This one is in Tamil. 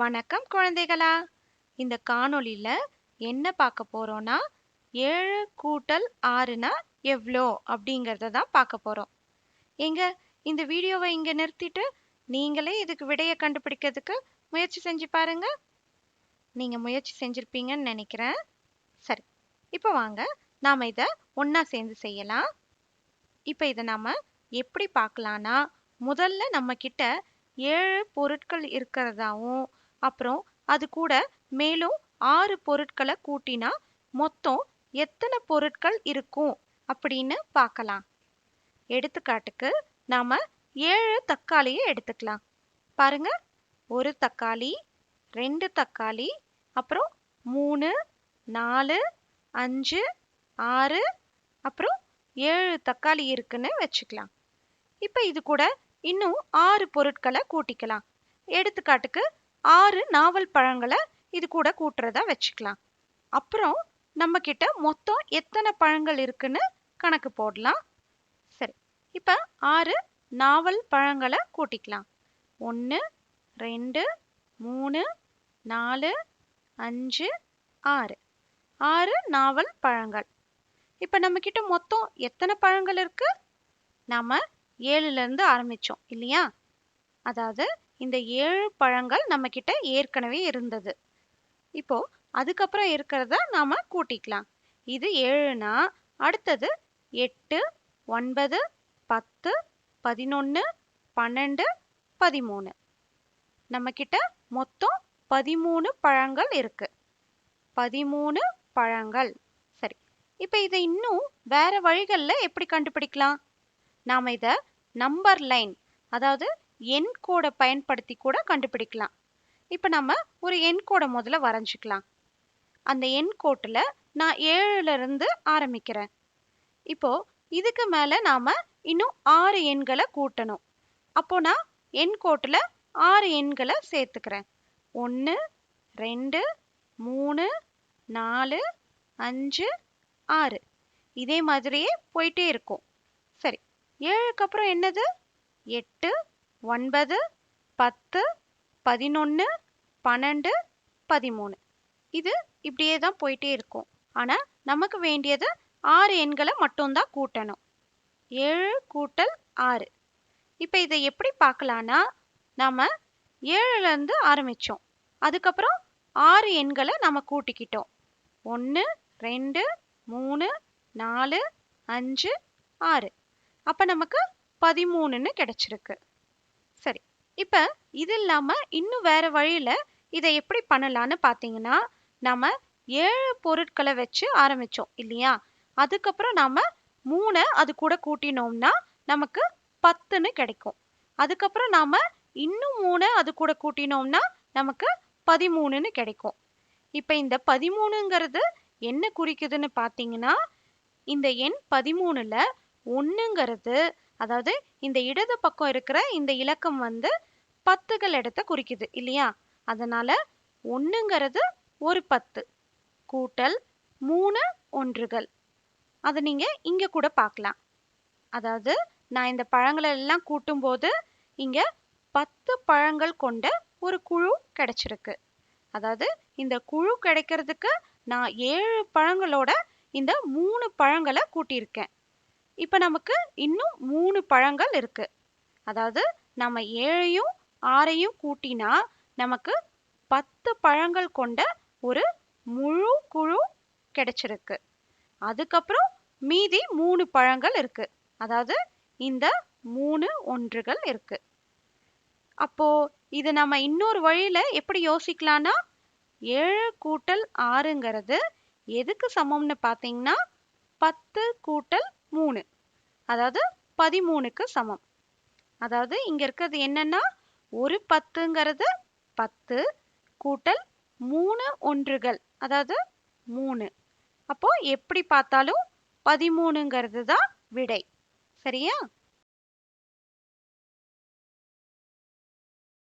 வணக்கம் குழந்தைகளா. இந்த காணொளியில் என்ன பார்க்க போகிறோன்னா ஏழு கூட்டல் ஆறுனா எவ்வளோ அப்படிங்கிறத தான் பார்க்க போகிறோம் எங்க இந்த வீடியோவை இங்கே நிறுத்திட்டு நீங்களே இதுக்கு விடையை கண்டுபிடிக்கிறதுக்கு முயற்சி செஞ்சு பாருங்க. நீங்கள் முயற்சி செஞ்சுருப்பீங்கன்னு நினைக்கிறேன். சரி இப்போ வாங்க நாம் இதை ஒன்றா சேர்ந்து செய்யலாம். இப்போ இதை நாம் எப்படி பார்க்கலான்னா முதல்ல நம்ம ஏழு பொருட்கள் இருக்கிறதாவும் அப்புறம் அது கூட மேலும் ஆறு பொருட்களை கூட்டினா மொத்தம் எத்தனை பொருட்கள் இருக்கும் அப்படின்னு பார்க்கலாம். எடுத்துக்காட்டுக்கு நாம ஏழு தக்காளியை எடுத்துக்கலாம். பாருங்க ஒரு தக்காளி ரெண்டு தக்காளி அப்புறம் மூணு நாலு அஞ்சு ஆறு அப்புறம் ஏழு தக்காளி இருக்குன்னு வச்சுக்கலாம். இப்போ இது கூட இன்னும் ஆறு பொருட்களை கூட்டிக்கலாம். எடுத்துக்காட்டுக்கு ஆறு நாவல் பழங்களை இது கூட கூட்டுறதா வச்சுக்கலாம். அப்புறம் நம்மக்கிட்ட மொத்தம் எத்தனை பழங்கள் இருக்குன்னு கணக்கு போடலாம். சரி இப்போ ஆறு நாவல் பழங்களை கூட்டிக்கலாம். ஒன்று ரெண்டு மூணு நாலு அஞ்சு ஆறு. ஆறு நாவல் பழங்கள். இப்போ நம்மக்கிட்ட மொத்தம் எத்தனை பழங்கள் இருக்குது நம்ம ஏழுலேருந்து ஆரம்பித்தோம் இல்லையா? அதாவது இந்த ஏழு பழங்கள் நம்மக்கிட்ட ஏற்கனவே இருந்தது. இப்போது அதுக்கப்புறம் இருக்கிறத நாம் கூட்டிக்கலாம். இது ஏழுனா அடுத்தது எட்டு ஒன்பது பத்து பதினொன்று பன்னெண்டு பதிமூணு. நம்மக்கிட்ட மொத்தம் பதிமூணு பழங்கள் இருக்குது பதிமூணு பழங்கள். சரி இப்போ இதை இன்னும் வேறு வழிகளில் எப்படி கண்டுபிடிக்கலாம்? நாம் இதை நம்பர் லைன் அதாவது எண் கோடை பயன்படுத்தி கூட கண்டுபிடிக்கலாம். இப்போ நம்ம ஒரு எண் கோடை முதல்ல வரைஞ்சிக்கலாம். அந்த எண் கோட்டில் நான் ஏழுலேருந்து ஆரம்பிக்கிறேன். இப்போது இதுக்கு மேலே நாம் இன்னும் ஆறு எண்களை கூட்டணும். அப்போ நான் எண் கோட்டில் ஆறு எண்களை சேர்த்துக்கிறேன். ஒன்று ரெண்டு மூணு நாலு அஞ்சு ஆறு. இதே மாதிரியே போயிட்டே இருக்கும். சரி ஏழுக்கு அப்புறம் என்னது? எட்டு ஒன்பது பத்து பதினொன்று பன்னெண்டு பதிமூணு. இது இப்படியே தான் போயிட்டே இருக்கும். ஆனால் நமக்கு வேண்டியது ஆறு எண்களை மட்டும்தான் கூட்டணும். ஏழு கூட்டல் ஆறு. இப்போ இதை எப்படி பார்க்கலான்னா நாம் ஏழுலேருந்து ஆரம்பித்தோம் அதுக்கப்புறம் ஆறு எண்களை நம்ம கூட்டிக்கிட்டோம். ஒன்று ரெண்டு மூணு நாலு அஞ்சு ஆறு. அப்போ நமக்கு பதிமூணுன்னு கிடச்சிருக்கு. இப்போ இது இல்லாமல் இன்னும் வேற வழியில் இதை எப்படி பண்ணலான்னு பார்த்தீங்கன்னா நம்ம ஏழு பொருட்களை வச்சு ஆரம்பித்தோம் இல்லையா? அதுக்கப்புறம் நாம் மூணை அது கூட கூட்டினோம்னா நமக்கு பத்துன்னு கிடைக்கும். அதுக்கப்புறம் நாம் இன்னும் மூணு அது கூட கூட்டினோம்னா நமக்கு பதிமூணுன்னு கிடைக்கும். இப்போ இந்த பதிமூணுங்கிறது என்ன குறிக்குதுன்னு பார்த்தீங்கன்னா இந்த எண் பதிமூணுல ஒன்றுங்கிறது அதாவது இந்த இடது பக்கம் இருக்கிற இந்த இலக்கம் வந்து பத்துகள் இடத்த குறிக்குது இல்லையா? அதனால ஒன்றுங்கிறது ஒரு பத்து கூட்டல் மூணு ஒன்றுகள். அதை நீங்கள் இங்கே கூட பார்க்கலாம். அதாவது நான் இந்த பழங்களை எல்லாம் கூட்டும்போது இங்கே பத்து பழங்கள் கொண்ட ஒரு குழு கிடைச்சிருக்கு. அதாவது இந்த குழு கிடைக்கிறதுக்கு நான் ஏழு பழங்களோட இந்த மூணு பழங்களை கூட்டியிருக்கேன். இப்போ நமக்கு இன்னும் மூணு பழங்கள் இருக்கு. அதாவது நம்ம ஏழையும் ஆறையும் கூட்டினா நமக்கு பத்து பழங்கள் கொண்ட ஒரு முழு குழு கிடைச்சிருக்கு. அதுக்கப்புறம் மீதி மூணு பழங்கள் இருக்கு. அதாவது இந்த மூணு ஒன்றுகள் இருக்கு. அப்போ இது நம்ம இன்னொரு வழியில எப்படி யோசிக்கலாம்னா ஏழு கூட்டல் ஆறுங்கிறது எதுக்கு சமம்னு பார்த்தீங்கன்னா பத்து கூட்டல் மூணு. அதாவது பதிமூணுக்கு சமம். அதாவது இங்கே இருக்கிறது என்னன்னா ஒரு பத்துங்கிறது பத்து கூட்டல் மூணு ஒன்றுகள். அதாவது மூணு. அப்போ எப்படி பார்த்தாலும் பதிமூணுங்கிறது தான் விடை. சரியா?